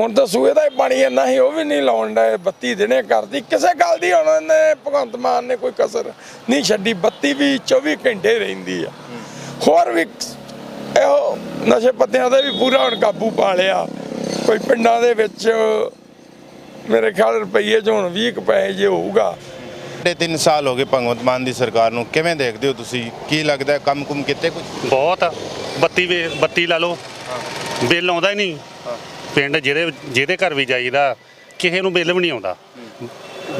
ਹੁਣ ਤਾਂ ਸੂਏ ਦਾ ਹੀ ਪਾਣੀ ਇੰਨਾ ਹੀ ਉਹ ਵੀ ਨਹੀਂ ਲਾਉਣ ਦਾ ਬੱਤੀ ਦਿਨੇ ਕਰਦੀ। ਕਿਸੇ ਗੱਲ ਦੀ ਹੁਣ ਇਹਨੇ ਭਗਵੰਤ ਮਾਨ ਨੇ ਕੋਈ ਕਸਰ ਨਹੀਂ ਛੱਡੀ ਬੱਤੀ ਵੀ 24 ਘੰਟੇ ਰਹਿੰਦੀ ਆ। ਹੋਰ ਵੀ ਇਹੋ ਨਸ਼ੇ ਪੱਤਿਆਂ ਦਾ ਵੀ ਪੂਰਾ ਹੁਣ ਕਾਬੂ ਪਾ ਲਿਆ। ਕੋਈ ਪਿੰਡਾਂ ਦੇ ਵਿੱਚ ਮੇਰੇ ਖਿਆਲ ਰੁਪਈਏ 'ਚ ਹੁਣ 20 ਕੁ ਪੈਸੇ ਜੇ ਹੋਊਗਾ। ਸਾਢੇ ਤਿੰਨ ਸਾਲ ਹੋ ਗਏ ਭਗਵੰਤ ਮਾਨ ਦੀ ਸਰਕਾਰ ਨੂੰ ਕਿਵੇਂ ਦੇਖਦੇ ਹੋ ਤੁਸੀਂ? ਕੀ ਲੱਗਦਾ ਹੈ ਕੰਮ ਕੁਮ ਕਿਤੇ ਕੁਝ ਬਹੁਤ ਆ। ਬੱਤੀ ਵੇ ਬੱਤੀ ਲਾ ਲਓ। ਬਿੱਲ ਆਉਂਦਾ ਹੀ ਨਹੀਂ। ਪਿੰਡ ਜਿਹਦੇ ਜਿਹਦੇ ਘਰ ਵੀ ਜਾਈਦਾ ਕਿਸੇ ਨੂੰ ਬਿੱਲ ਵੀ ਨਹੀਂ ਆਉਂਦਾ।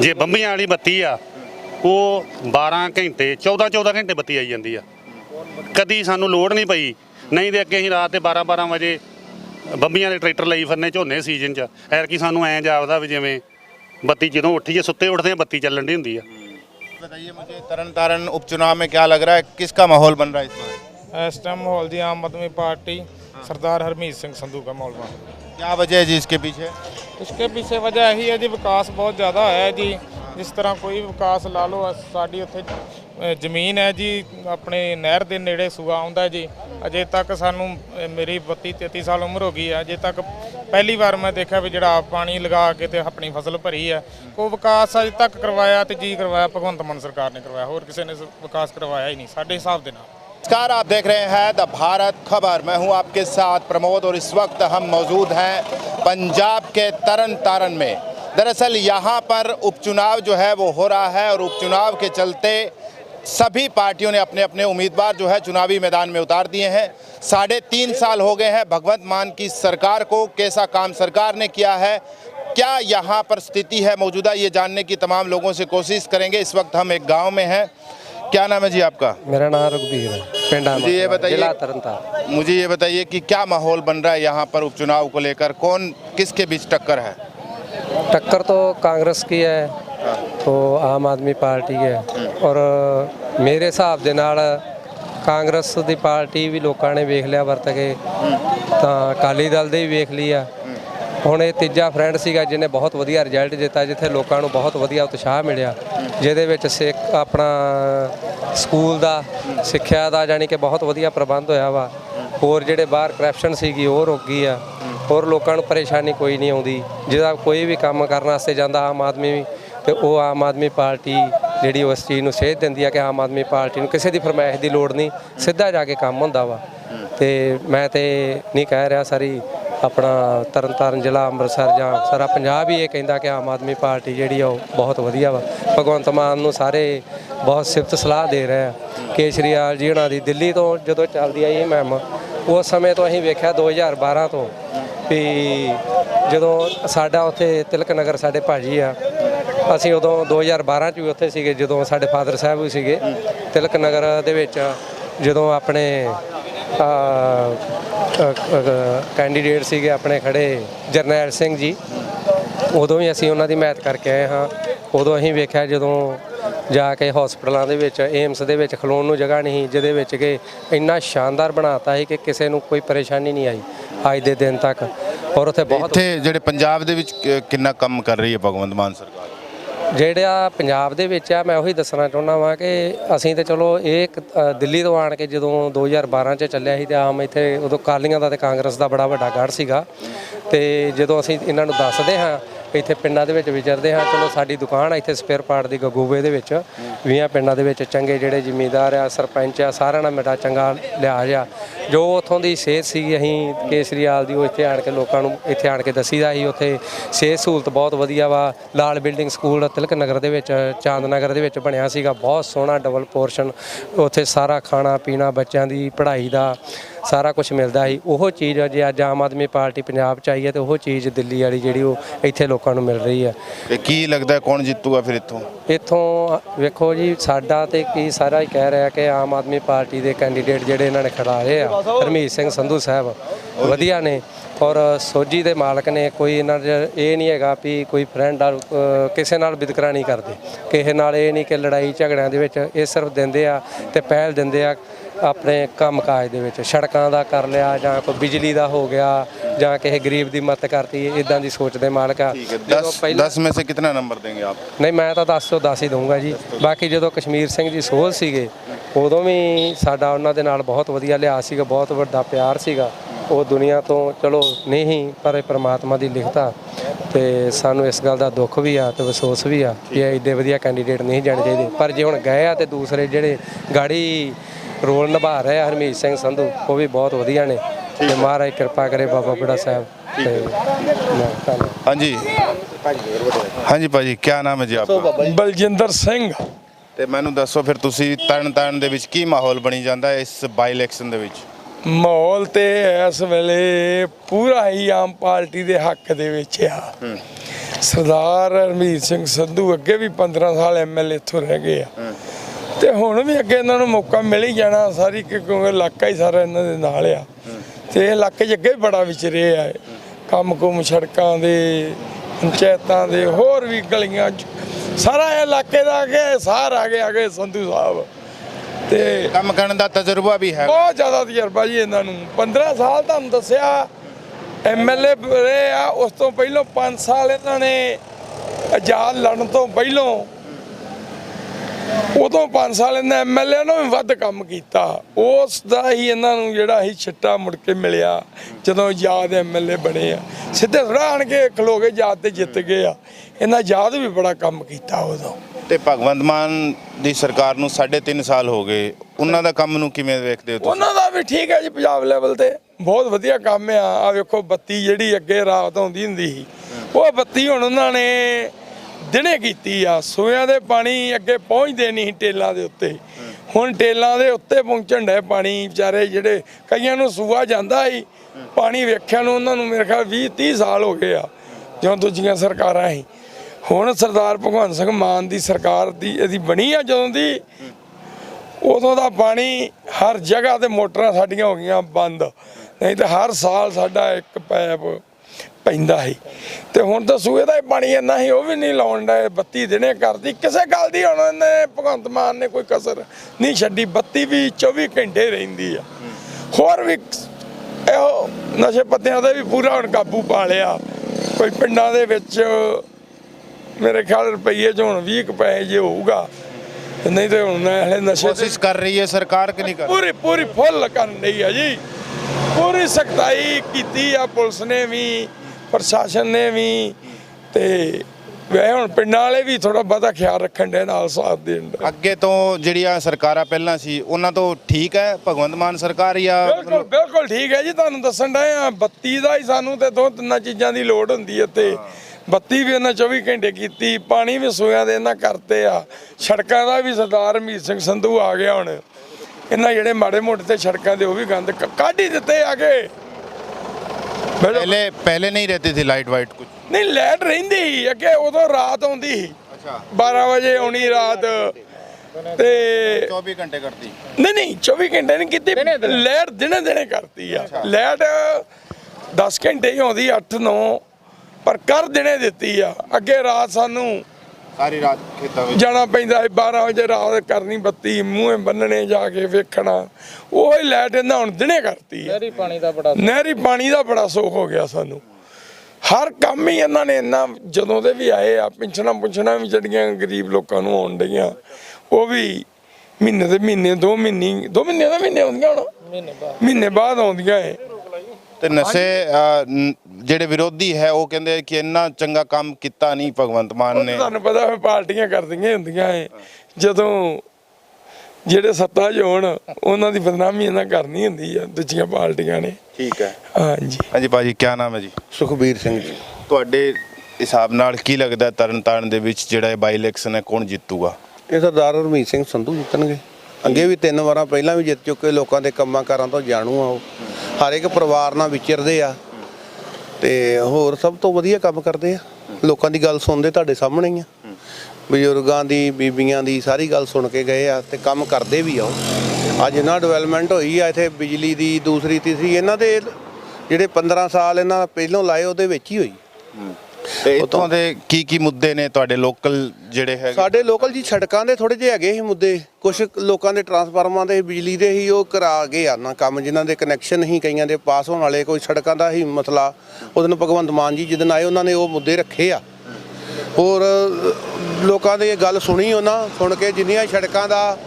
ਜੇ ਬੰਬੀਆਂ ਵਾਲੀ ਬੱਤੀ ਆ ਉਹ 12 ਘੰਟੇ 14 14 ਘੰਟੇ ਬੱਤੀ ਆਈ ਜਾਂਦੀ ਆ। ਕਦੀ ਸਾਨੂੰ ਲੋੜ ਨਹੀਂ ਪਈ। ਨਹੀਂ ਤੇ ਅੱਗੇ ਅਸੀਂ ਰਾਤ ਦੇ 12 12 ਵਜੇ ਬੰਬੀਆਂ ਦੇ ਟਰੈਕਟਰ ਲਈ ਫਰਨੇ ਝੋਨੇ ਸੀਜ਼ਨ 'ਚ। ਐਰ ਕੀ ਸਾਨੂੰ ਐਂ ਜਾਪਦਾ ਵੀ ਜਿਵੇਂ ਬੱਤੀ ਜਦੋਂ ਉੱਠੀ ਜੇ ਸੁੱਤੇ ਉੱਠਦੇ ਆ ਬੱਤੀ ਚੱਲਣ ਦੀ ਹੁੰਦੀ ਆ। बताइए मुझे तरन तारण उपचुनाव ਕਿਆ ਲੱਗ लग रहा है किसका माहौल बन रहा है इस बार एस टाइम माहौल जी आम आदमी पार्टी सरदार हरमीत सिंह संधू का माहौल बन रहा है क्या वजह है जी इसके पीछे इसके पीछे वजह यही है जी विकास बहुत ज़्यादा है जी ਜਿਸ ਤਰ੍ਹਾਂ ਕੋਈ ਵਿਕਾਸ ਲਾ ਲਓ ਅਸ- ਸਾਡੀ ਉੱਥੇ ਅ, ਜ਼ਮੀਨ ਹੈ ਜੀ ਆਪਣੇ ਨਹਿਰ ਦੇ ਨੇੜੇ ਸੂਆ ਆਉਂਦਾ ਹੈ ਜੀ ਅਜੇ ਤੱਕ ਸਾਨੂੰ ਅ, ਮੇਰੀ 32 33 ਸਾਲ ਉਮਰ ਹੋ ਗਈ ਹੈ ਅਜੇ ਤੱਕ ਪਹਿਲੀ ਵਾਰ ਮੈਂ ਦੇਖਿਆ ਵੀ ਜਿਹੜਾ ਪਾਣੀ ਲਗਾ ਕੇ ਤੇ ਆਪਣੀ ਫਸਲ ਭਰੀ ਹੈ ਕੋਈ ਵਿਕਾਸ ਅਜੇ ਤੱਕ ਕਰਵਾਇਆ ਤੇ ਜੀ ਕਰਵਾਇਆ ਭਗਵੰਤ ਮਾਨ ਸਰਕਾਰ ਨੇ ਕਰਵਾਇਆ ਹੋਰ ਕਿਸੇ ਨੇ ਸ- ਵਿਕਾਸ ਕਰਵਾਇਆ ਹੀ ਨਹੀਂ ਸਾਡੇ ਹਿਸਾਬ ਦੇ ਨਾਲ नमस्कार, आप देख रहे हैं द भारत खबर। मैं हूँ आपके साथ प्रमोद और इस वक्त हम मौजूद हैं पंजाब के तरन तारण में। दरअसल यहाँ पर उपचुनाव जो है वो हो रहा है और उपचुनाव के चलते सभी पार्टियों ने अपने अपने उम्मीदवार जो है चुनावी मैदान में उतार दिए हैं। साढ़े तीन साल हो गए हैं भगवंत मान की सरकार को, कैसा काम सरकार ने किया है, क्या यहाँ पर स्थिति है, मौजूदा ये जानने की तमाम लोगों से कोशिश करेंगे। इस वक्त हम एक गाँव में हैं। क्या नाम है जी आपका मेरा नाम रघुबीर है पिंड जी, ये बताइए- जिला तरनतार मुझे ये बताइए कि क्या माहौल बन रहा है यहाँ पर उपचुनाव को लेकर कौन किसके बीच टक्कर है टक्कर तो कांग्रेस की है तो ਆਮ ਆਦਮੀ ਪਾਰਟੀ ਹੈ ਔਰ ਮੇਰੇ ਹਿਸਾਬ ਦੇ ਨਾਲ ਕਾਂਗਰਸ ਦੀ ਪਾਰਟੀ ਵੀ ਲੋਕਾਂ ਨੇ ਵੇਖ ਲਿਆ ਵਰਤ ਕੇ ਤਾਂ ਅਕਾਲੀ ਦਲ ਦੇ ਵੀ ਵੇਖ ਲਈ ਆ ਹੁਣ ਇਹ ਤੀਜਾ ਫਰੈਂਡ ਸੀਗਾ ਜਿਹਨੇ ਬਹੁਤ ਵਧੀਆ ਰਿਜ਼ਲਟ ਦਿੱਤਾ ਜਿੱਥੇ ਲੋਕਾਂ ਨੂੰ ਬਹੁਤ ਵਧੀਆ ਉਤਸ਼ਾਹ ਮਿਲਿਆ, ਜਿਹਦੇ ਵਿੱਚ ਸਿੱਖ ਆਪਣਾ ਸਕੂਲ ਦਾ, ਸਿੱਖਿਆ ਦਾ ਜਾਨੀ ਕਿ ਬਹੁਤ ਵਧੀਆ ਪ੍ਰਬੰਧ ਹੋਇਆ ਵਾ। ਹੋਰ ਜਿਹੜੇ ਬਾਹਰ ਕਰਪਸ਼ਨ ਸੀਗੀ, ਉਹ ਰੁਕ ਗਈ ਆ। ਹੋਰ ਲੋਕਾਂ ਨੂੰ ਪਰੇਸ਼ਾਨੀ ਕੋਈ ਨਹੀਂ ਆਉਂਦੀ। ਜਿਹਦਾ ਕੋਈ ਵੀ ਕੰਮ ਕਰਨ ਵਾਸਤੇ ਜਾਂਦਾ ਆਮ ਆਦਮੀ ਵੀ, ਤੇ ਉਹ ਆਮ ਆਦਮੀ ਪਾਰਟੀ ਜਿਹੜੀ ਉਸ ਚੀਜ਼ ਨੂੰ ਸੇਧ ਦਿੰਦੀ ਆ ਕਿ ਆਮ ਆਦਮੀ ਪਾਰਟੀ ਨੂੰ ਕਿਸੇ ਦੀ ਫਰਮਾਇਸ਼ ਦੀ ਲੋੜ ਨਹੀਂ, ਸਿੱਧਾ ਜਾ ਕੇ ਕੰਮ ਹੁੰਦਾ ਵਾ। ਤੇ ਮੈਂ ਤੇ ਨਹੀਂ ਕਹਿ ਰਿਹਾ ਸਾਰੀ ਆਪਣਾ ਤਰਨਤਾਰਨ ਜ਼ਿਲ੍ਹਾ ਅੰਮ੍ਰਿਤਸਰ ਜਾਂ ਸਾਰਾ ਪੰਜਾਬ ਹੀ ਇਹ ਕਹਿੰਦਾ ਕਿ ਆਮ ਆਦਮੀ ਪਾਰਟੀ ਜਿਹੜੀ ਆ ਉਹ ਬਹੁਤ ਵਧੀਆ ਵਾ। ਭਗਵੰਤ ਮਾਨ ਨੂੰ ਸਾਰੇ ਬਹੁਤ ਸਿਫਤ ਸਲਾਹ ਦੇ ਰਹੇ ਆ। ਕੇਸ਼ਰੀਵਾਲ ਜੀ ਉਹਨਾਂ ਦੀ ਦਿੱਲੀ ਤੋਂ ਜਦੋਂ ਚੱਲਦੀ ਆਈ ਮਹਿਮ ਉਸ ਸਮੇਂ ਤੋਂ ਅਸੀਂ ਵੇਖਿਆ 2012 ਤੋਂ ਵੀ ਜਦੋਂ ਸਾਡਾ ਉੱਥੇ ਤਿਲਕ ਨਗਰ ਸਾਡੇ ਭਾਜੀ ਆ, ਅਸੀਂ ਉਦੋਂ 2012 ਚ ਵੀ ਉੱਥੇ ਸੀਗੇ, ਜਦੋਂ ਸਾਡੇ ਫਾਦਰ ਸਾਹਿਬ ਵੀ ਸੀਗੇ। ਤਿਲਕ ਨਗਰ ਦੇ ਵਿੱਚ ਜਦੋਂ ਆਪਣੇ ਕੈਂਡੀਡੇਟ ਸੀਗੇ ਆਪਣੇ ਖੜੇ ਜਰਨੈਲ ਸਿੰਘ ਜੀ। ਉਦੋਂ ਵੀ ਅਸੀਂ ਉਹਨਾਂ ਦੀ ਮਦਦ ਕਰਕੇ ਆਏ ਹਾਂ। ਉਦੋਂ ਅਸੀਂ ਵੇਖਿਆ ਜਦੋਂ ਜਾ ਕੇ ਹਸਪਤਾਲਾਂ ਦੇ ਵਿੱਚ ਏਮਸ ਦੇ ਵਿੱਚ ਖਲੋਣ ਨੂੰ ਜਗ੍ਹਾ ਨਹੀਂ ਜਿਹਦੇ ਵਿੱਚ ਕਿ ਇੰਨਾ ਸ਼ਾਨਦਾਰ ਬਣਾਤਾ ਸੀ ਕਿ ਕਿਸੇ ਨੂੰ ਕੋਈ ਪਰੇਸ਼ਾਨੀ ਨਹੀਂ ਆਈ ਅੱਜ ਦੇ ਦਿਨ ਤੱਕ। ਔਰ ਉੱਥੇ ਬਹੁਤ ਇੱਥੇ ਜਿਹੜੇ ਪੰਜਾਬ ਦੇ ਵਿੱਚ ਕਿੰਨਾ ਕੰਮ ਕਰ ਰਹੀ ਹੈ ਭਗਵੰਤ ਮਾਨ ਸਰਕਾਰ? ਜਿਹੜਾ ਪੰਜਾਬ ਦੇ ਵਿੱਚ ਆ ਮੈਂ ਉਹੀ ਦੱਸਣਾ ਚਾਹੁੰਦਾ ਵਾਂ ਕਿ ਅਸੀਂ ਤੇ ਚਲੋ ਇਹ ਇੱਕ, ਅ, ਦਿੱਲੀ ਤੋਂ ਆਣ ਕੇ ਜਦੋਂ 2012 ਚ ਚੱਲਿਆ ਸੀ ਤੇ ਆਮ ਇੱਥੇ ਉਦੋਂ ਕਾਲੀਆਂ ਦਾ ਤੇ ਕਾਂਗਰਸ ਦਾ ਬੜਾ ਵੱਡਾ ਗੜ੍ਹ ਸੀਗਾ। ਤੇ ਜਦੋਂ ਅਸੀਂ ਇਹਨਾਂ ਨੂੰ ਦੱਸਦੇ ਹਾਂ ਇੱਥੇ ਪਿੰਡਾਂ ਦੇ ਵਿੱਚ ਵਿਚਰਦੇ ਹਾਂ। ਚਲੋ ਸਾਡੀ ਦੁਕਾਨ ਆ ਇੱਥੇ ਸਪੇਅਰ ਪਾਰਟ ਦੀ ਗਗੂਵੇ ਦੇ ਵਿੱਚ। 20 ਪਿੰਡਾਂ ਦੇ ਵਿੱਚ ਚੰਗੇ ਜਿਹੜੇ ਜ਼ਿਮੀਂਦਾਰ ਆ, ਸਰਪੰਚ ਆ, ਸਾਰਿਆਂ ਨਾਲ ਮੇਰਾ ਚੰਗਾ ਲਿਹਾਜ਼ ਆ। ਜੋ ਉਥੋਂ ਦੀ ਸਿਹਤ ਸੀ, ਅਸੀਂ ਕੇਸਰੀਵਾਲ ਦੀ ਉਹ ਇੱਥੇ ਆਣ ਕੇ ਲੋਕਾਂ ਨੂੰ ਇੱਥੇ ਆਣ ਕੇ ਦੱਸੀਦਾ ਸੀ। ਉੱਥੇ ਸਿਹਤ ਸਹੂਲਤ ਬਹੁਤ ਵਧੀਆ ਵਾ। ਲਾਲ ਬਿਲਡਿੰਗ ਸਕੂਲ ਤਿਲਕ ਨਗਰ ਦੇ ਵਿੱਚ, ਚਾਂਦ ਨਗਰ ਦੇ ਵਿੱਚ ਬਣਿਆ ਸੀਗਾ। ਬਹੁਤ ਸੋਹਣਾ ਡਬਲ ਪੋਰਸ਼ਨ ਉੱਥੇ ਸਾਰਾ ਖਾਣਾ ਪੀਣਾ ਬੱਚਿਆਂ ਦੀ ਪੜ੍ਹਾਈ ਦਾ ਸਾਰਾ ਕੁਝ ਮਿਲਦਾ ਸੀ। ਉਹ ਚੀਜ਼ ਜੇ ਅੱਜ ਆਮ ਆਦਮੀ ਪਾਰਟੀ ਪੰਜਾਬ ਚ ਆਈ ਹੈ ਤੇ ਉਹ ਚੀਜ਼ ਦਿੱਲੀ ਵਾਲੀ ਜਿਹੜੀ ਉਹ ਇੱਥੇ ਲੋਕਾਂ ਨੂੰ ਮਿਲ ਰਹੀ ਹੈ। ਤੇ ਕੀ ਲੱਗਦਾ ਕੌਣ ਜਿੱਤੂਗਾ ਫਿਰ ਇੱਥੋਂ? ਇੱਥੋਂ ਵੇਖੋ ਜੀ ਸਾਡਾ ਤੇ ਕੀ ਸਾਰਾ ਹੀ ਕਹਿ ਰਿਹਾ ਕਿ ਆਮ ਆਦਮੀ ਪਾਰਟੀ ਦੇ ਕੈਂਡੀਡੇਟ ਜਿਹੜੇ ਇਹਨਾਂ ਨੇ ਖੜਾਏ ਆ ਹਰਮੀਤ ਸਿੰਘ ਸੰਧੂ ਸਾਹਿਬ। ਵਧੀਆ ਨੇ। ਔਰ ਸੋਝੀ ਦੇ ਮਾਲਕ ਨੇ ਕੋਈ ਇਹਨਾਂ ਦੇ ਇਹ ਨਹੀਂ ਹੈਗਾ ਵੀ ਕੋਈ ਫਰੈਂਡ ਕਿਸੇ ਨਾਲ ਵਿਤਕਰਾ ਨਹੀਂ ਕਰਦੇ। ਕਿਸੇ ਨਾਲ ਇਹ ਨਹੀਂ ਕਿ ਲੜਾਈ ਝਗੜਿਆਂ ਦੇ ਵਿੱਚ ਇਹ ਸਿਰਫ ਦਿੰਦੇ ਆ ਤੇ ਪਹਿਲ ਦਿੰਦੇ ਆ। ਆਪਣੇ ਕੰਮਕਾਜ ਦੇ ਵਿੱਚ ਸੜਕਾਂ ਦਾ ਕਰ ਲਿਆ ਜਾਂ ਕੋਈ ਬਿਜਲੀ ਦਾ ਹੋ ਗਿਆ ਜਾਂ ਕਿਸੇ ਗਰੀਬ ਦੀ ਮਦਦ ਕਰਤੀ ਇਦਾਂ ਦੀ ਸੋਚ ਦੇ ਮਾਲਕ ਆ ठीक है ਜਦੋਂ दस ਪਹਿਲਾਂ- दस में से कितना नंबर देंगे आप ਨਹੀਂ ਮੈਂ ਤਾਂ 10 ਤੋਂ 10 ਹੀ ਦਊਂਗਾ ਜੀ ਬਾਕੀ ਜਦੋਂ ਕਸ਼ਮੀਰ ਸਿੰਘ ਜੀ ਸੋਹਲ ਸੀਗੇ ਉਦੋਂ ਵੀ ਸਾਡਾ ਉਹਨਾਂ ਦੇ ਨਾਲ ਬਹੁਤ ਵਧੀਆ ਲਿਆ ਸੀਗਾ ਬਹੁਤ ਵੱਡਾ ਪਿਆਰ ਸੀਗਾ ਉਹ ਦੁਨੀਆ ਤੋਂ ਚਲੋ ਨਹੀਂ ਪਰ ਇਹ ਪ੍ਰਮਾਤਮਾ ਦੀ ਲਿਖਤਾ ਤੇ ਸਾਨੂੰ ਇਸ ਗੱਲ ਦਾ ਦੁੱਖ ਵੀ ਆ ਤੇ ਅਫਸੋਸ ਵੀ ਆ ਕਿ ਇਹ ਏਡੇ ਵਧੀਆ ਕੈਂਡੀਡੇਟ ਨਹੀਂ ਜਾਣੇ ਚਾਹੀਦੇ ਪਰ ਜੇ ਹੁਣ ਗਏ ਆ ਤੇ ਦੂਸਰੇ ਜਿਹੜੇ ਗਾੜੀ ਰੋਲ ਨਿਭਾ ਰਹੇ ਆ ਹਰਮੀਤ ਸਿੰਘ ਸੰਧੂ ਉਹ ਵੀ ਬਹੁਤ ਵਧੀਆ ਨੇ। ਤੇ ਮਹਾਰਾਜ ਕਿਰਪਾ ਕਰੇ ਬਾਬਾ ਬੁੱਢਾ ਸਾਹਿਬ। ਹਾਂਜੀ। ਹਾਂਜੀ ਭਾਜੀ ਕੀ ਨਾਮ ਹੈ ਜੀ ਆਪਕਾ? ਬਲਜਿੰਦਰ ਸਿੰਘ। ਤੇ ਮੈਨੂੰ ਦੱਸੋ ਫਿਰ ਤੁਸੀਂ ਤਰਨ ਤਾਰਨ ਦੇ ਵਿੱਚ ਕੀ ਮਾਹੌਲ ਬਣੀ ਜਾਂਦਾ ਇਸ ਬਾਈ ਇਲੈਕਸ਼ਨ ਦੇ ਵਿੱਚ? ਮਾਹੌਲ ਤੇ ਇਸ ਵੇਲੇ ਪੂਰਾ ਹੀ ਆਮ ਪਾਰਟੀ ਦੇ ਹੱਕ ਦੇ ਵਿੱਚ ਆ। ਸਰਦਾਰ ਰਣਵੀਰ ਸਿੰਘ ਸੰਧੂ ਅੱਗੇ ਵੀ 15 ਸਾਲ ਐਮਐਲਏ ਇੱਥੋਂ ਰਹਿ ਗਏ ਆ। ਤੇ ਹੁਣ ਵੀ ਅੱਗੇ ਇਹਨਾਂ ਨੂੰ ਮੌਕਾ ਮਿਲ ਹੀ ਜਾਣਾ ਸਾਰੀ ਕਿਉਂਕਿ ਇਲਾਕਾ ਹੀ ਸਾਰਾ ਇਹਨਾਂ ਦੇ ਨਾਲ ਆ। ਤੇ ਇਹ ਇਲਾਕੇ 'ਚ ਅੱਗੇ ਵੀ ਬੜਾ ਵਿਚਰੇ ਆ ਕੰਮ ਕੁਮ ਸੜਕਾਂ ਦੇ ਪੰਚਾਇਤਾਂ ਦੇ ਹੋਰ ਵੀ ਗਲੀਆਂ 'ਚ। ਸਾਰਾ ਇਹ ਇਲਾਕੇ ਦਾ ਅੱਗੇ ਸਾਰ ਆ ਗਏ ਅਗੇ ਸੰਧੂ ਸਾਹਿਬ। ਤੇ ਕੰਮ ਕਰਨ ਦਾ ਤਜਰਬਾ ਵੀ ਹੈ। ਬਹੁਤ ਜ਼ਿਆਦਾ ਤਜਰਬਾ ਜੀ ਇਹਨਾਂ ਨੂੰ। 15 ਸਾਲ ਤੁਹਾਨੂੰ ਦੱਸਿਆ ਐਮਐਲਏ ਰਹੇ ਆ ਉਸ ਤੋਂ ਪਹਿਲਾਂ 5 ਸਾਲ ਇਹਨਾਂ ਨੇ ਆਜ਼ਾਦ ਲੜਨ ਤੋਂ ਪਹਿਲਾਂ ਉਦੋਂ 5 ਸਾਲ ਇਹਨਾਂ ਐਮਐਲਏ ਨੂੰ ਵੀ ਵੱਧ ਕੰਮ ਕੀਤਾ। ਉਸ ਦਾ ਹੀ ਇਹਨਾਂ ਨੂੰ ਜਿਹੜਾ ਹੀ ਛਿੱਟਾ ਮੁੜ ਕੇ ਮਿਲਿਆ ਜਦੋਂ ਆਜ਼ਾਦ ਐਮਐਲਏ ਬਣੇ ਆ। ਸਿੱਧੇ ਥੋੜਾ ਆਣ ਕੇ ਖਲੋ ਕੇ ਆਜ਼ਾਦ ਤੇ ਜਿੱਤ ਗਏ ਆ। ਇਹਨਾਂ ਆਜ਼ਾਦ ਵੀ ਬੜਾ ਕੰਮ ਕੀਤਾ ਉਦੋਂ। ਤੇ ਭਗਵੰਤ ਮਾਨ ਦੀ ਸਰਕਾਰ ਨੂੰ 3.5 ਸਾਲ ਹੋ ਗਏ। ਉਹਨਾਂ ਦਾ ਕੰਮ ਨੂੰ ਕਿਵੇਂ ਵੇਖਦੇ ਹੋ ਤੁਸੀਂ? ਉਹਨਾਂ ਦਾ ਵੀ ਠੀਕ ਹੈ ਜੀ ਪੰਜਾਬ ਲੈਵਲ ਤੇ। ਬਹੁਤ ਵਧੀਆ ਕੰਮ ਆ। ਆ ਵੇਖੋ ਬੱਤੀ ਜਿਹੜੀ ਅੱਗੇ ਰਾਤ ਆਉਂਦੀ ਹੁੰਦੀ ਸੀ ਉਹ ਬੱਤੀ ਹੁਣ ਉਹਨਾਂ ਨੇ ਦਿਨੇ ਕੀਤੀ ਆ, ਸੋਇਆਂ ਦੇ ਪਾਣੀ ਅੱਗੇ ਪਹੁੰਚਦੇ ਨਹੀਂ ਸੀ ਟੇਲਾਂ ਦੇ ਉੱਤੇ। ਹੁਣ ਟੇਲਾਂ ਦੇ ਉੱਤੇ ਪਹੁੰਚਣ ਡੇ ਪਾਣੀ, ਵਿਚਾਰੇ ਜਿਹੜੇ ਕਈਆਂ ਨੂੰ ਸੂਆ ਜਾਂਦਾ ਸੀ, ਪਾਣੀ ਵੇਖਿਆ ਨੂੰ ਉਹਨਾਂ ਨੂੰ ਮੇਰੇ ਖਿਆਲ 20 30 ਸਾਲ ਹੋ ਗਏ ਆ ਜਦੋਂ ਦੂਜੀਆਂ ਸਰਕਾਰਾਂ ਸੀ। ਹੁਣ ਸਰਦਾਰ ਭਗਵੰਤ ਸਿੰਘ ਮਾਨ ਦੀ ਸਰਕਾਰ ਦੀ ਇਹਦੀ ਬਣੀ ਆ ਜਦੋਂ ਦੀ, ਉਦੋਂ ਦਾ ਪਾਣੀ ਹਰ ਜਗ੍ਹਾ ਤੇ ਮੋਟਰਾਂ ਸਾਡੀਆਂ ਹੋ ਗਈਆਂ ਬੰਦ। ਨਹੀਂ ਤਾਂ ਹਰ ਸਾਲ ਸਾਡਾ ਇੱਕ ਪੈਪ ਪੈਂਦਾ ਸੀ। ਤੇ ਹੁਣ ਤਾਂ ਸੂਏ ਦਾ ਹੀ ਪਾਣੀ ਇੰਨਾ ਹੀ ਉਹ ਵੀ ਨਹੀਂ ਲਾਉਣ ਦਾ ਬੱਤੀ ਦਿਨੇ ਕਰਦੀ। ਕਿਸੇ ਗੱਲ ਦੀ ਹੁਣ ਇਹਨੇ ਭਗਵੰਤ ਮਾਨ ਨੇ ਕੋਈ ਕਸਰ ਨਹੀਂ ਛੱਡੀ। ਬੱਤੀ ਵੀ 24 ਘੰਟੇ ਰਹਿੰਦੀ ਆ। ਹੋਰ ਵੀ ਇਹੋ ਨਸ਼ੇ ਪੱਤਿਆਂ ਤੇ ਵੀ ਪੂਰਾ ਹੁਣ ਕਾਬੂ ਪਾ ਲਿਆ। ਕੋਈ ਪਿੰਡਾਂ ਦੇ ਵਿੱਚ ਮੇਰੇ ਖਿਆਲ ਰੁਪਈਏ 'ਚ ਹੁਣ 20 ਕੁ ਪੈਸੇ ਜੇ ਹੋਊਗਾ। ਨਹੀਂ ਤੇ ਹੁਣ ਹਲੇ ਨਸ਼ੇ ਕੋਸ਼ਿਸ਼ ਕਰ ਰਹੀ ਹੈ ਸਰਕਾਰ ਕਿ ਨਹੀਂ ਕਰ? ਪੂਰੀ ਪੂਰੀ ਫੁੱਲ ਕਰਨ ਲਈ ਆ ਜੀ। ਪੂਰੀ ਸਖਤਾਈ ਕੀਤੀ ਆ ਪੁਲਿਸ ਨੇ ਵੀ। ਪ੍ਰਸ਼ਾਸਨ ਨੇ ਵੀ ਤੇ ਵੇ ਹੁਣ ਪਿੰਡਾਂ ਵਾਲੇ ਵੀ ਥੋੜਾ ਬਹੁਤਾ ਖਿਆਲ ਰੱਖਣ ਦੇ ਨਾਲ ਸਾਥ ਦੇਣ ਦੇ। ਅੱਗੇ ਤੋਂ ਜਿਹੜੀਆਂ ਸਰਕਾਰਾਂ ਪਹਿਲਾਂ ਸੀ ਉਹਨਾਂ ਤੋਂ ਠੀਕ ਹੈ? ਭਗਵੰਤ ਮਾਨ ਸਰਕਾਰ ਜਾਂ ਬਿਲਕੁਲ ਬਿਲਕੁਲ ਠੀਕ ਹੈ ਜੀ ਤੁਹਾਨੂੰ ਦੱਸਣ ਡਏ ਆ ਬੱਤੀ ਦਾ ਹੀ ਸਾਨੂੰ ਤੇ ਦੋ ਤਿੰਨਾਂ ਚੀਜ਼ਾਂ ਦੀ ਲੋੜ ਹੁੰਦੀ ਹੈ ਤੇ ਬੱਤੀ ਵੀ ਇਹਨਾਂ 24 ਘੰਟੇ ਕੀਤੀ ਪਾਣੀ ਵੀ ਸੋਇਆਂ ਦੇ ਇਹਨਾਂ ਕਰਤੇ ਆ ਸੜਕਾਂ ਦਾ ਵੀ ਸਰਦਾਰ ਰਮੀਤ ਸਿੰਘ ਸੰਧੂ ਆ ਗਿਆ ਹੁਣ। ਇਹਨਾਂ ਜਿਹੜੇ ਮਾੜੇ ਮੋਟੇ ਤੇ ਸੜਕਾਂ ਦੇ ਉਹ ਵੀ ਗੰਦ ਕ- ਕੱਢ ਹੀ ਦਿੱਤੇ ਆਗੇ ਬਿਲਕੁਲ ਪਹਿਲੇ ਪਹਿਲੇ ਨਹੀਂ ਰਹਤੀ ਸੀ ਲਾਈਟ ਵਾਈਟ ਕੁਝ ਨਹੀਂ ਲਾਈਟ ਰਹਿੰਦੀ ਸੀ ਅੱਗੇ ਉਦੋਂ ਰਾਤ ਆਉਂਦੀ ਸੀ। ਅੱਛਾ। 12 ਵਜੇ ਆਉਣੀ ਰਾਤ। ਤੇ 24 ਘੰਟੇ ਕਰਤੀ। ਨਹੀਂ ਨਹੀਂ 24 ਘੰਟੇ ਨਹੀਂ ਕੀਤੀ। ਲਾਈਟ ਦਿਨੇ। ਦਿਨੇ ਕਰਤੀ ਆ। ਲਾਈਟ 10 ਘੰਟੇ ਹੀ ਆਉਂਦੀ 8 9 ਪਰ ਕਰ ਦਿਨੇ ਦਿੱਤੀ ਆ। ਅੱਗੇ ਰਾਤ ਸਾਨੂੰ ਸਾਰੀ ਰਾਤ ਖੇਤਾਂ ਵਿੱਚ। ਜਾਣਾ ਪੈਂਦਾ ਸੀ 12 ਵਜੇ ਰਾਤ ਕਰਨੀ ਬੱਤੀ ਮੂੰਹੇ ਬੰਨਣੇ ਜਾ ਕੇ ਵੇਖਣਾ। ਉਹ ਹੀ ਲਾਈਟ ਇਹਨਾਂ ਹੁਣ ਦਿਨੇ ਕਰਤੀ ਹੈ। ਨਹਿਰੀ ਪਾਣੀ ਦਾ ਬੜਾ ਨਹਿਰੀ ਪਾਣੀ ਦਾ ਬੜਾ ਸੁੱਖ ਹੋ ਗਿਆ ਸਾਨੂੰ। ਹਰ ਕੰਮ ਹੀ ਇਹਨਾਂ ਨੇ ਇੰਨਾ ਜਦੋਂ ਦੇ ਵੀ ਆਏ ਆ ਪਿੰਛਣਾ ਪੁੰਛਣਾ ਵੀ ਜਿਹੜੀਆਂ ਗਰੀਬ ਲੋਕਾਂ ਨੂੰ ਆਉਣ ਡਈਆਂ ਉਹ ਵੀ ਮਹੀਨੇ ਦੇ ਮਹੀਨੇ ਦੋ ਮਹੀਨੇ ਦੋ ਮਹੀਨੇ ਦਾ ਮਹੀਨੇ ਹੁੰਦੀਆਂ ਹੁਣ। ਮਹੀਨੇ ਬਾਅਦ। ਮਹੀਨੇ ਬਾਅਦ ਆਉਂਦੀਆਂ ਏ ਤੇ ਨਸ਼ੇ ਅ, ਨ- ਜਿਹੜੇ ਵਿਰੋਧੀ ਹੈ ਉਹ ਕਹਿੰਦੇ ਕਿ ਇੰਨਾ ਚੰਗਾ ਕੰਮ ਕੀਤਾ ਨਹੀਂ ਭਗਵੰਤ ਮਾਨ ਨੇ। ਤੁਹਾਨੂੰ ਪਤਾ ਵੀ ਪਾਰਟੀਆਂ ਕਰਦੀਆਂ ਹੀ ਹੁੰਦੀਆਂ ਏ। ਜਦੋਂ ਜਿਹੜੇ ਸੱਤਾ 'ਚ ਹੋਣ ਉਹਨਾਂ ਦੀ ਬਦਨਾਮੀ ਇਹਨਾਂ ਕਰਨੀ ਹੁੰਦੀ ਆ ਦੂਜੀਆਂ ਪਾਰਟੀਆਂ ਨੇ। ਠੀਕ ਹੈ। ਹਾਂਜੀ। ਹਾਂਜੀ ਭਾਜੀ ਕੀ ਨਾਮ ਹੈ ਜੀ? ਸੁਖਬੀਰ ਸਿੰਘ ਜੀ। ਤੁਹਾਡੇ ਹਿਸਾਬ ਨਾਲ ਕੀ ਲੱਗਦਾ ਹੈ ਤਰਨਤਾਰਨ ਦੇ ਵਿੱਚ ਜਿਹੜਾ ਇਹ ਬਾਈ ਇਲੈਕਸ਼ਨ ਹੈ ਕੌਣ ਜਿੱਤੂਗਾ? ਇਹ ਸਰਦਾਰ ਹਰਮੀਤ ਸਿੰਘ ਸੰਧੂ ਜਿੱਤਣਗੇ। ਅੱਗੇ ਵੀ ਤਿੰਨ ਵਾਰਾਂ ਪਹਿਲਾਂ ਵੀ ਜਿੱਤ ਚੁੱਕੇ ਲੋਕਾਂ ਦੇ ਕੰਮਾਂ ਕਾਰਾਂ ਤੋਂ ਜਾਣੂ ਆ ਉਹ। ਹਰ ਇੱਕ ਪਰਿਵਾਰ ਨਾਲ ਵਿਚਰਦੇ ਆ ਤੇ ਹੋਰ ਸਭ ਤੋਂ ਵਧੀਆ ਕੰਮ ਕਰਦੇ ਆ। ਲੋਕਾਂ ਦੀ ਗੱਲ ਸੁਣਦੇ ਤੁਹਾਡੇ ਸਾਹਮਣੇ ਹੀ ਆ। ਬਜ਼ੁਰਗਾਂ ਦੀ, ਬੀਬੀਆਂ ਦੀ ਸਾਰੀ ਗੱਲ ਸੁਣ ਕੇ ਗਏ ਆ ਤੇ ਕੰਮ ਕਰਦੇ ਵੀ ਆ ਉਹ। ਅੱਜ ਇਹਨਾਂ ਡਿਵੈਲਪਮੈਂਟ ਹੋਈ ਆ, ਇੱਥੇ ਬਿਜਲੀ ਦੀ, ਦੂਸਰੀ, ਤੀਸਰੀ, ਇਹਨਾਂ ਦੇ ਜਿਹੜੇ 15 ਸਾਲ ਇਹਨਾਂ ਪਹਿਲੋਂ ਲਾਏ ਉਹਦੇ ਵਿੱਚ ਹੀ ਹੋਈ। ਤੇ ਇੱਥੋਂ ਦੇ ਕੀ ਕੀ ਮੁੱਦੇ ਨੇ ਤੁਹਾਡੇ ਲੋਕਲ ਜਿਹੜੇ ਹੈਗੇ? ਸਾਡੇ ਲੋਕਲ ਜੀ ਸੜਕਾਂ ਦੇ ਥੋੜੇ ਜਿਹੇ ਹੈਗੇ ਸੀ ਮੁੱਦੇ। ਕੁਝ ਲੋਕਾਂ ਦੇ ਟਰਾਂਸਫਾਰਮਰਾਂ ਦੇ ਬਿਜਲੀ ਦੇ ਹੀ ਉਹ ਕਰਾ ਗਏ ਆ ਨਾ ਕੰਮ ਜਿਨ੍ਹਾਂ ਦੇ ਕਨੈਕਸ਼ਨ ਹੀ ਕਈਆਂ ਦੇ ਪਾਸ ਹੋਣ ਵਾਲੇ ਕੋਈ ਸੜਕਾਂ ਦਾ ਹੀ ਮਸਲਾ। ਉਹਦੇ ਭਗਵੰਤ ਮਾਨ ਜੀ ਜਦੋਂ ਆਏ ਉਹਨਾਂ ਨੇ ਉਹ ਮੁੱਦੇ ਰੱਖੇ ਆ। ਹੋਰ ਲੋਕਾਂ ਦੀ ਇਹ ਗੱਲ ਸੁਣੀ ਉਹਨਾਂ ਸੁਣ ਕੇ ਜਿੰਨੀਆਂ ਸੜਕਾਂ ਦਾ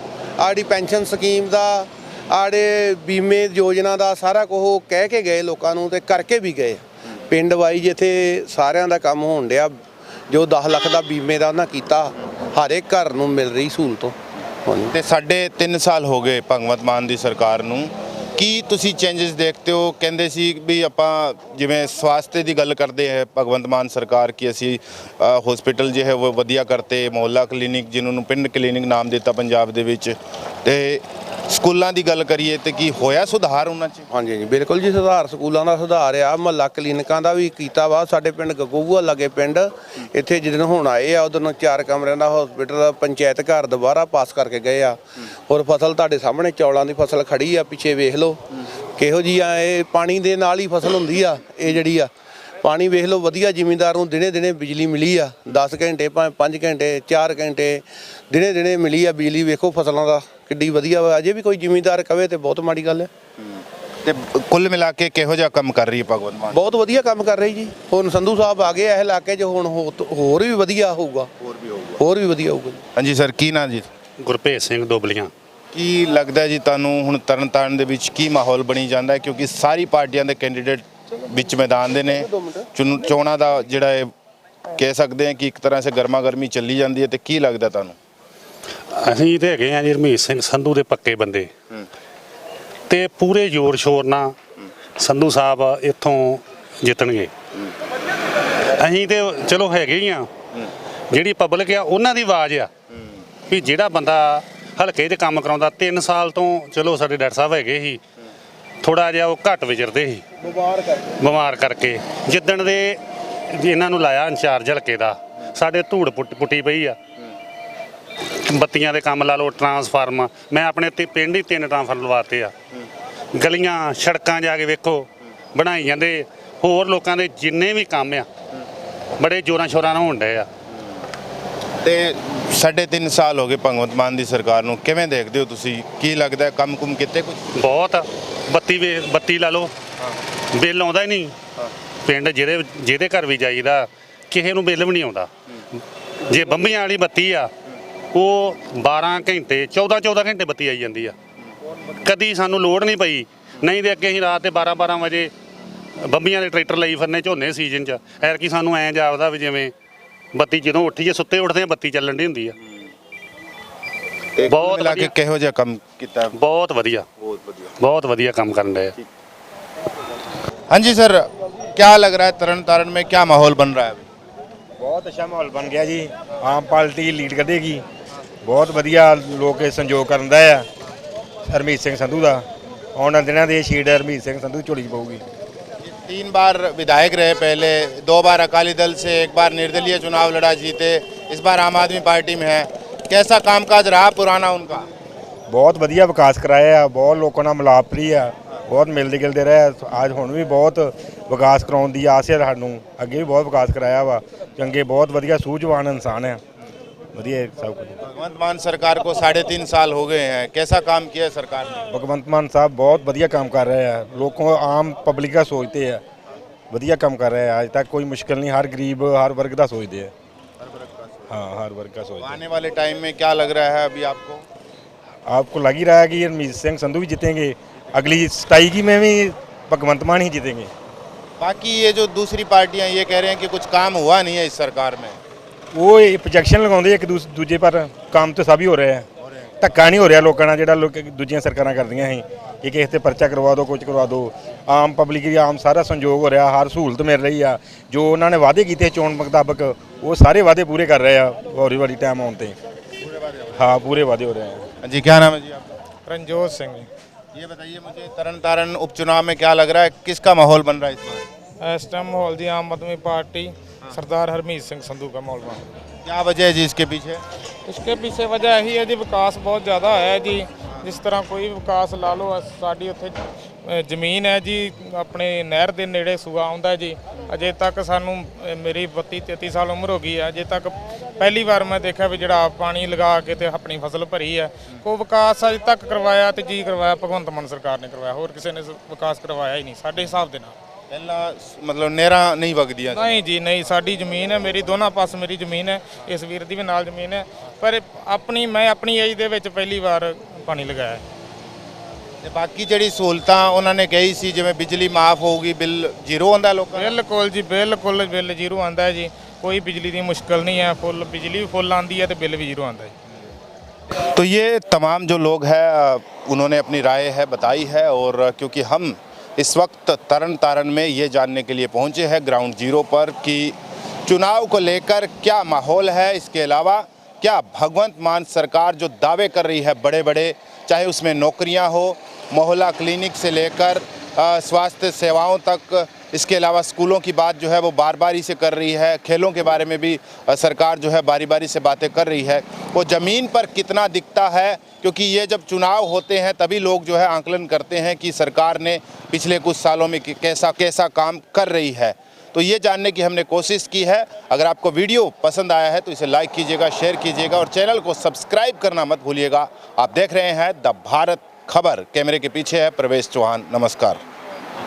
ਆੜੀ ਪੈਨਸ਼ਨ ਸਕੀਮ ਦਾ ਆੜੇ ਬੀਮੇ ਯੋਜਨਾ ਦਾ ਸਾਰਾ ਕੁਝ ਕਹਿ ਕੇ ਗਏ ਲੋਕਾਂ ਨੂੰ ਤੇ ਕਰਕੇ ਵੀ ਗਏ ਪਿੰਡ ਵਾਈਜ਼ ਇੱਥੇ ਸਾਰਿਆਂ ਦਾ ਕੰਮ ਹੋਣ ਡਿਆ, ਜੋ 10 ਲੱਖ ਦਾ ਬੀਮੇ ਦਾ ਉਹਨਾਂ ਕੀਤਾ, ਹਰ ਇੱਕ ਘਰ ਨੂੰ ਮਿਲ ਰਹੀ ਸਹੂਲਤ। ਹਾਂਜੀ। ਤੇ ਸਾਡੇ 3 ਸਾਲ ਹੋ ਗਏ ਭਗਵੰਤ ਮਾਨ ਦੀ ਸਰਕਾਰ ਨੂੰ। ਕੀ ਤੁਸੀਂ ਚੇਂਜਸ ਦੇਖਦੇ ਹੋ? ਕਹਿੰਦੇ ਸੀ ਵੀ ਆਪਾਂ ਜਿਵੇਂ ਸਵਾਸਥ ਦੀ ਗੱਲ ਕਰਦੇ ਹੈ ਭਗਵੰਤ ਮਾਨ ਸਰਕਾਰ, ਕਿ ਅਸੀਂ ਹਸਪੀਟਲ ਜੋ ਹੈ, ਉਹ ਵਧੀਆ ਕਰਤੇ ਮੁਹੱਲਾ ਕਲੀਨਿਕ ਜਿਨ੍ਹਾਂ ਨੂੰ ਪਿੰਡ ਕਲੀਨਿਕ ਨਾਮ ਦਿੱਤਾ ਪੰਜਾਬ ਦੇ ਵਿੱਚ। ਤੇ ਸਕੂਲਾਂ ਦੀ ਗੱਲ ਕਰੀਏ ਤੇ ਕੀ ਹੋਇਆ ਸੁਧਾਰ ਉਹਨਾਂ 'ਚ? ਹਾਂਜੀ ਜੀ ਬਿਲਕੁਲ ਜੀ, ਸੁਧਾਰ ਸਕੂਲਾਂ ਦਾ ਸੁਧਾਰ ਆ, ਮਹੱਲਾ ਕਲੀਨਿਕਾਂ ਦਾ ਵੀ ਕੀਤਾ ਵਾ, ਸਾਡੇ ਪਿੰਡ ਗਗੂਆ ਲਾਗੇ ਪਿੰਡ, ਇੱਥੇ ਜਿੱਦਣ ਹੁਣ ਆਏ ਆ, ਉਦੋਂ ਨੂੰ ਚਾਰ ਕਮਰਿਆਂ ਦਾ ਹਸਪੀਟਲ ਪੰਚਾਇਤ ਘਰ ਦੁਬਾਰਾ ਪਾਸ ਕਰਕੇ ਗਏ ਆ। ਔਰ ਫਸਲ ਤੁਹਾਡੇ ਸਾਹਮਣੇ, ਚੌਲਾਂ ਦੀ ਫਸਲ ਖੜੀ ਆ, ਪਿੱਛੇ ਵੇਖ ਲਓ। ਕਿਹੋ ਜੀ ਆ, ਇਹ ਪਾਣੀ ਦੇ ਨਾਲ ਹੀ ਫਸਲ ਹੁੰਦੀ ਆ, ਇਹ ਜਿਹੜੀ ਆ। ਪਾਣੀ ਵੇਖ ਲਓ, ਵਧੀਆ ਜ਼ਿਮੀਂਦਾਰ ਨੂੰ ਦਿਨੇ ਦਿਨੇ ਬਿਜਲੀ ਮਿਲੀ ਆ 10 ਘੰਟੇ ਭਾਵੇਂ 5 ਘੰਟੇ 4 ਘੰਟੇ ਦਿਨੇ ਦਿਨੇ ਮਿਲੀ ਆ ਬਿਜਲੀ, ਵੇਖੋ ਫਸਲਾਂ ਦਾ। ਕਿੱਡੀ ਵਧੀਆ ਵਾ ਅਜੇ ਵੀ ਕੋਈ ਜ਼ਿਮੀਂਦਾਰ ਕਵੇ ਤੇ ਬਹੁਤ ਮਾੜੀ ਗੱਲ ਹੈ। ਤੇ ਕੁੱਲ ਮਿਲਾ ਕੇ ਕਿਹੋ ਜਿਹਾ ਕੰਮ ਕਰ ਰਹੀ ਹੈ ਭਗਵੰਤ ਮਾਨ? ਬਹੁਤ ਵਧੀਆ ਕੰਮ ਕਰ ਰਹੀ ਜੀ। ਹੁਣ ਸੰਧੂ ਸਾਹਿਬ ਆ ਗਏ ਇਹ ਇਲਾਕੇ 'ਚ ਹੁਣ ਹੋ- ਹੋਰ ਵੀ ਵਧੀਆ ਹੋਊਗਾ। ਹੋਰ ਵੀ ਹੋਊਗਾ। ਹੋਰ ਵੀ ਵਧੀਆ ਹੋਊਗਾ ਜੀ। ਹਾਂਜੀ ਸਰ ਕੀ ਨਾਂ ਜੀ? ਗੁਰਭੇਜ ਸਿੰਘ ਦੁਬਲੀਆਂ। ਕੀ ਲੱਗਦਾ ਜੀ ਤੁਹਾਨੂੰ ਹੁਣ ਤਰਨਤਾਰਨ ਦੇ ਵਿੱਚ ਕੀ ਮਾਹੌਲ ਬਣੀ ਜਾਂਦਾ ਹੈ? ਕਿਉਂਕਿ ਸਾਰੀ ਪਾਰਟੀਆਂ ਦੇ ਕੈਂਡੀਡੇਟ ਵਿੱਚ ਮੈਦਾਨ ਦੇ ਨੇ। ਚੁਣ- ਚੋਣਾਂ ਦਾ ਜਿਹੜਾ ਇਹ ਕਹਿ ਸਕਦੇ ਹਾਂ ਕਿ ਇੱਕ ਤਰ੍ਹਾਂ ਸੇ ਗਰਮਾ ਗਰਮੀ ਚੱਲੀ ਜਾਂਦੀ ਹੈ ਤੇ ਕੀ ਲੱਗਦਾ ਤੁਹਾਨੂੰ? ਅਸੀਂ ਤੇ ਹੈਗੇ ਆ ਜੀ ਰਮੀਤ ਸਿੰਘ ਸੰਧੂ ਦੇ ਪੱਕੇ ਬੰਦੇ। ਤੇ ਪੂਰੇ ਜ਼ੋਰ ਸ਼ੋਰ ਨਾਲ ਸੰਧੂ ਸਾਹਿਬ ਇੱਥੋਂ ਜਿੱਤਣਗੇ। ਅਸੀਂ ਤੇ ਚਲੋ ਹੈਗੇ ਹੀ ਆ ਜਿਹੜੀ ਪਬਲਿਕ ਆ ਉਹਨਾਂ ਦੀ ਆਵਾਜ਼ ਆ ਵੀ ਜਿਹੜਾ ਬੰਦਾ ਹਲਕੇ 'ਚ ਕੰਮ ਕਰਾਉਂਦਾ 3 ਸਾਲ ਤੋਂ ਚਲੋ ਸਾਡੇ ਡਾਕਟਰ ਸਾਹਿਬ ਹੈਗੇ ਸੀ ਥੋੜਾ ਜਿਹਾ ਉਹ ਘੱਟ ਵਿਚਰਦੇ ਸੀ। ਬਿਮਾਰ ਕਰਕੇ। ਜਿੱਦਣ ਦੇ ਇਹਨਾਂ ਨੂੰ ਲਾਇਆ ਇੰਚਾਰਜ ਹਲਕੇ ਦਾ ਸਾਡੇ ਧੂੜ ਪੁੱਟੀ ਪਈ ਆ। ਬੱਤੀਆਂ ਦੇ ਕੰਮ ਲਾ ਲਓ ਟਰਾਂਸਫਾਰਮ ਮੈਂ ਆਪਣੇ ਤੇ ਪਿੰਡ ਹੀ ਤਿੰਨ ਟਰਾਂਸਫਾਰਮ ਲਵਾਤੇ ਆ। ਗਲੀਆਂ ਸੜਕਾਂ ਜਾ ਕੇ ਵੇਖੋ ਬਣਾਈ ਜਾਂਦੇ। ਹੋਰ ਲੋਕਾਂ ਦੇ ਜਿੰਨੇ ਵੀ ਕੰਮ ਆ ਬੜੇ ਜੋਰਾਂ ਸ਼ੋਰਾਂ ਨਾਲ ਹੋਣ ਡਏ ਆ। ਤੇ ਸਾਢੇ ਤਿੰਨ ਸਾਲ ਹੋ ਗਏ ਭਗਵੰਤ ਮਾਨ ਦੀ ਸਰਕਾਰ ਨੂੰ। ਕਿਵੇਂ ਦੇਖਦੇ ਹੋ ਤੁਸੀਂ? ਕੀ ਲੱਗਦਾ ਕੰਮ ਕੁਮ ਕਿਤੇ ਕੁਝ ਬਹੁਤ ਬੱਤੀ ਵੇ ਬੱਤੀ ਲਾ ਲਓ। ਬਿੱਲ ਆਉਂਦਾ ਹੀ ਨਹੀਂ। ਪਿੰਡ ਜਿਹਦੇ ਜਿਹਦੇ ਘਰ ਵੀ ਜਾਈਦਾ ਕਿਸੇ ਨੂੰ ਬਿੱਲ ਵੀ ਨਹੀਂ ਆਉਂਦਾ। ਜੇ ਬੰਬੀਆਂ ਵਾਲੀ ਬੱਤੀ ਆ ਉਹ 12 ਘੰਟੇ 14 14 ਘੰਟੇ ਬੱਤੀ ਆਈ ਜਾਂਦੀ ਆ ਕਦੀ ਸਾਨੂੰ ਲੋੜ ਨਹੀਂ ਪਈ ਨਹੀਂ ਤੇ ਅੱਗੇ ਅਸੀਂ ਰਾਤ ਦੇ 12 12 ਵਜੇ ਬੰਬੀਆਂ ਦੇ ਟਰੈਕਟਰ ਲਈ ਫਿਰਨੇ ਝੋਨੇ ਸੀਜ਼ਨ 'ਚ ਐਰ ਕੀ ਸਾਨੂੰ ਐਂ ਜਾਪਦਾ ਵੀ ਜਿਵੇਂ ਬੱਤੀ ਜਦੋਂ ਉੱਠੀਏ ਸੁੱਤੇ ਉੱਠਦੇ ਆ ਬੱਤੀ ਚੱਲਣ ਦੀ ਹੁੰਦੀ ਆ ਤੇ ਬਹੁਤ ਬਹੁਤ ਲਾ ਕੇ ਵਧੀਆ। ਕਿਹੋ ਜਿਹਾ ਕੰਮ ਕੀਤਾ ਬਹੁਤ ਵਧੀਆ ਬਹੁਤ ਵਧੀਆ ਬਹੁਤ ਵਧੀਆ ਕੰਮ ਕਰਨ ਡਏ ਆ हाँ जी सर क्या लग रहा है तरन तारण में क्या माहौल बन रहा है अभी ਬਹੁਤ ਅੱਛਾ ਮਾਹੌਲ ਬਣ ਗਿਆ ਜੀ ਆਮ ਪਾਰਟੀ ਲੀਡ ਕਰੇਗੀ ਬਹੁਤ ਵਧੀਆ ਲੋਕ ਇਹ ਸੰਯੋਗ ਕਰਨ ਦਾ ਆ ਹਰਮੀਤ ਸਿੰਘ ਸੰਧੂ ਦਾ ਆਉਣ ਵਾਲੇ ਦਿਨਾਂ ਦੇ ਸ਼ੀਟ ਹਰਮੀਤ ਸਿੰਘ ਸੰਧੂ ਝੋਲੀ 'ਚ ਪਊਗੀ तीन बार विधायक रहे पहले दो बार अकाली दल से एक बार निर्दलीय चुनाव लड़ा जीते इस बार आम आदमी पार्टी में है कैसा कामकाज रहा पुराना उनका ਬਹੁਤ ਵਧੀਆ ਵਿਕਾਸ ਕਰਾਇਆ ਆ ਬਹੁਤ ਲੋਕਾਂ ਨਾਲ ਮਿਲਾਪ ਰਹੀ ਆ ਬਹੁਤ ਮਿਲਦੇ ਗਿਲਦੇ ਰਹੇ ਆ। ਅੱਜ ਹੁਣ ਵੀ ਬਹੁਤ ਵਿਕਾਸ ਕਰਾਉਣ ਦੀ ਆਸ ਹੈ ਸਾਨੂੰ ਅੱਗੇ ਵੀ ਬਹੁਤ ਵਿਕਾਸ ਕਰਾਇਆ ਵਾ ਚੰਗੇ ਬਹੁਤ ਵਧੀਆ ਸੂਝਵਾਨ ਇਨਸਾਨ ਆ ਵਧੀਆ ਹੈ ਸਭ ਕੁਝ भगवंत मान सरकार को साढ़े तीन साल हो गए हैं कैसा काम किया है सरकार ने ਭਗਵੰਤ ਮਾਨ ਸਾਹਿਬ ਬਹੁਤ ਵਧੀਆ ਕੰਮ ਕਰ ਰਹੇ ਆ ਲੋਕੋਂ ਆਮ ਪਬਲਿਕ ਦਾ ਸੋਚਦੇ ਆ ਵਧੀਆ ਕੰਮ ਕਰ ਰਹੇ ਆ ਅੱਜ ਤੱਕ ਕੋਈ ਮੁਸ਼ਕਲ ਨਹੀਂ ਹਰ ਗਰੀਬ ਹਰ ਵਰਗ ਦਾ ਸੋਚਦੇ ਆ हाँ हर वर्ग का सोचते आने वाले टाइम में क्या लग रहा है अभी आपको हैं। आपको लग ही रहा है कि हरमीत सिंह संधू भी जीतेंगे अगली सताई की में भी भगवंत मान ही जीतेंगे बाकी ये जो दूसरी पार्टियां ये कह रहे हैं कि कुछ काम हुआ नहीं है इस सरकार में ਉਹ ਇਹ ਪ੍ਰੋਜੈਕਸ਼ਨ ਲਗਾਉਂਦੇ ਇੱਕ ਦੂਸ- ਦੂਜੇ ਪਰ ਕੰਮ ਤੇ ਸਭ ਹੀ ਹੋ ਰਿਹਾ ਹੈ। ਧੱਕਾ ਨਹੀਂ ਹੋ ਰਿਹਾ ਲੋਕਾਂ ਨਾਲ ਜਿਹੜਾ ਲੋਕ ਦੂਜੀਆਂ ਸਰਕਾਰਾਂ ਕਰਦੀਆਂ ਸੀ ਕਿ ਕਿਸੇ ਤੇ ਪਰਚਾ ਕਰਵਾ ਦਿਓ ਕੁਝ ਕਰਵਾ ਦਿਓ ਆਮ ਪਬਲਿਕ ਵੀ ਆਮ ਸਾਰਾ ਸੰਯੋਗ ਹੋ ਰਿਹਾ ਹਰ ਸਹੂਲਤ ਮਿਲ ਰਹੀ ਆ। ਜੋ ਉਹਨਾਂ ਨੇ ਵਾਅਦੇ ਕੀਤੇ ਚੋਣ ਮੁਤਾਬਕ ਉਹ ਸਾਰੇ ਵਾਅਦੇ ਪੂਰੇ ਕਰ ਰਹੇ ਆ ਹੌਲੀ ਵਾਲੀ ਟਾਈਮ ਆਉਣ ਤੇ। ਹਾਂ ਪੂਰੇ ਵਾਅਦੇ ਹੋ ਰਹੇ ਆ। जी क्या ਨਾਮ ਹੈ ਜੀ आपका रंजोत सिंह जी ये बताइए मुझे तरन तारण उपचुनाव में क्या लग रहा है किसका माहौल बन रहा है इस बार एस टाइम माहौल जी आम आदमी सरदार हरमीत सिंह संधू का माहौल बना है। क्या वजह है जी इसके पीछे इसके पीछे वजह यही है जी ਵਿਕਾਸ ਬਹੁਤ ਜ਼ਿਆਦਾ ਹੈ ਜੀ ਜਿਸ ਤਰ੍ਹਾਂ ਕੋਈ ਵੀ ਵਿਕਾਸ ਲਾ ਲਓ ਅਸ- ਸਾਡੀ ਉੱਥੇ ਅ, ਜ਼ਮੀਨ ਹੈ ਜੀ ਆਪਣੇ ਨਹਿਰ ਦੇ ਨੇੜੇ ਸੂਆ ਆਉਂਦਾ ਜੀ ਅਜੇ ਤੱਕ ਸਾਨੂੰ ਅ, ਮੇਰੀ 32 33 ਸਾਲ ਉਮਰ ਹੋ ਗਈ ਹੈ ਅਜੇ ਤੱਕ ਪਹਿਲੀ ਵਾਰ ਮੈਂ ਦੇਖਿਆ ਵੀ ਜਿਹੜਾ ਪਾਣੀ ਲਗਾ ਕੇ ਤੇ ਆਪਣੀ ਫਸਲ ਭਰੀ ਹੈ ਕੋਈ ਵਿਕਾਸ ਅਜੇ ਤੱਕ ਕਰਵਾਇਆ ਤੇ ਜੀ ਕਰਵਾਇਆ ਭਗਵੰਤ ਮਾਨ ਸਰਕਾਰ ਨੇ ਕਰਵਾਇਆ ਹੋਰ ਕਿਸੇ ਨੇ ਸ- ਵਿਕਾਸ ਕਰਵਾਇਆ ਹੀ ਨਹੀਂ ਸਾਡੇ ਹਿਸਾਬ ਦੇ ਨਾਲ पहला मतलब नेरा नहीं वग दिया ਨਹੀਂ ਜੀ ਨਹੀਂ ਸਾਡੀ ਜ਼ਮੀਨ ਹੈ ਮੇਰੀ ਦੋਨਾਂ ਪਾਸ ਮੇਰੀ ਜ਼ਮੀਨ ਹੈ ਇਸ ਵੀਰ ਦੀ ਵੀ ਨਾਲ ਜ਼ਮੀਨ ਹੈ ਪਰ ਆਪਣੀ ਮੈਂ ਆਪਣੀ ਏਜ ਦੇ ਵਿੱਚ ਪਹਿਲੀ ਵਾਰ ਪਾਣੀ ਲਗਾਇਆ ਹੈ। ਤੇ ਬਾਕੀ ਜਿਹੜੀ ਸਹੂਲਤਾਂ ਉਹਨਾਂ ਨੇ ਕਹੀ ਸੀ ਜਿਵੇਂ ਬਿਜਲੀ ਮਾਫ ਹੋਊਗੀ ਬਿੱਲ ਜ਼ੀਰੋ ਹੁੰਦਾ ਲੋਕਾਂ ਦਾ ਬਿਲਕੁਲ ਜੀ ਬਿਲਕੁਲ ਬਿੱਲ ਜ਼ੀਰੋ ਆਂਦਾ ਹੈ ਜੀ ਕੋਈ ਬਿਜਲੀ ਦੀ ਮੁਸ਼ਕਲ ਨਹੀਂ ਹੈ ਫੁੱਲ ਬਿਜਲੀ ਵੀ ਫੁੱਲ ਆਂਦੀ ਹੈ ਤੇ ਬਿੱਲ ਵੀ ਜ਼ੀਰੋ ਆਂਦਾ ਹੈ तो ये तमाम जो लोग हैं अ, उन्होंने अपनी राय है बताई है और अ, क्योंकि हम इस वक्त तरन तारण में ये जानने के लिए पहुँचे हैं ग्राउंड ज़ीरो पर कि चुनाव को लेकर क्या माहौल है। इसके अलावा क्या भगवंत मान सरकार जो दावे कर रही है बड़े बड़े चाहे उसमें नौकरियाँ हो, मोहल्ला क्लिनिक से लेकर स्वास्थ्य सेवाओं तक इसके अलावा स्कूलों की बात जो है वो बार बारी से कर रही है। खेलों के बारे में भी सरकार जो है बारी बारी से बातें कर रही है। वो ज़मीन पर कितना दिखता है? क्योंकि ये जब चुनाव होते हैं, तभी लोग जो है आंकलन करते हैं कि सरकार ने पिछले कुछ सालों में कैसा कैसा काम कर रही है। तो ये जानने की हमने कोशिश की है। अगर आपको वीडियो पसंद आया है तो इसे लाइक कीजिएगा, शेयर कीजिएगा और चैनल को सब्सक्राइब करना मत भूलिएगा। आप देख रहे हैं द भारत खबर। कैमरे के पीछे है प्रवेश चौहान। नमस्कार।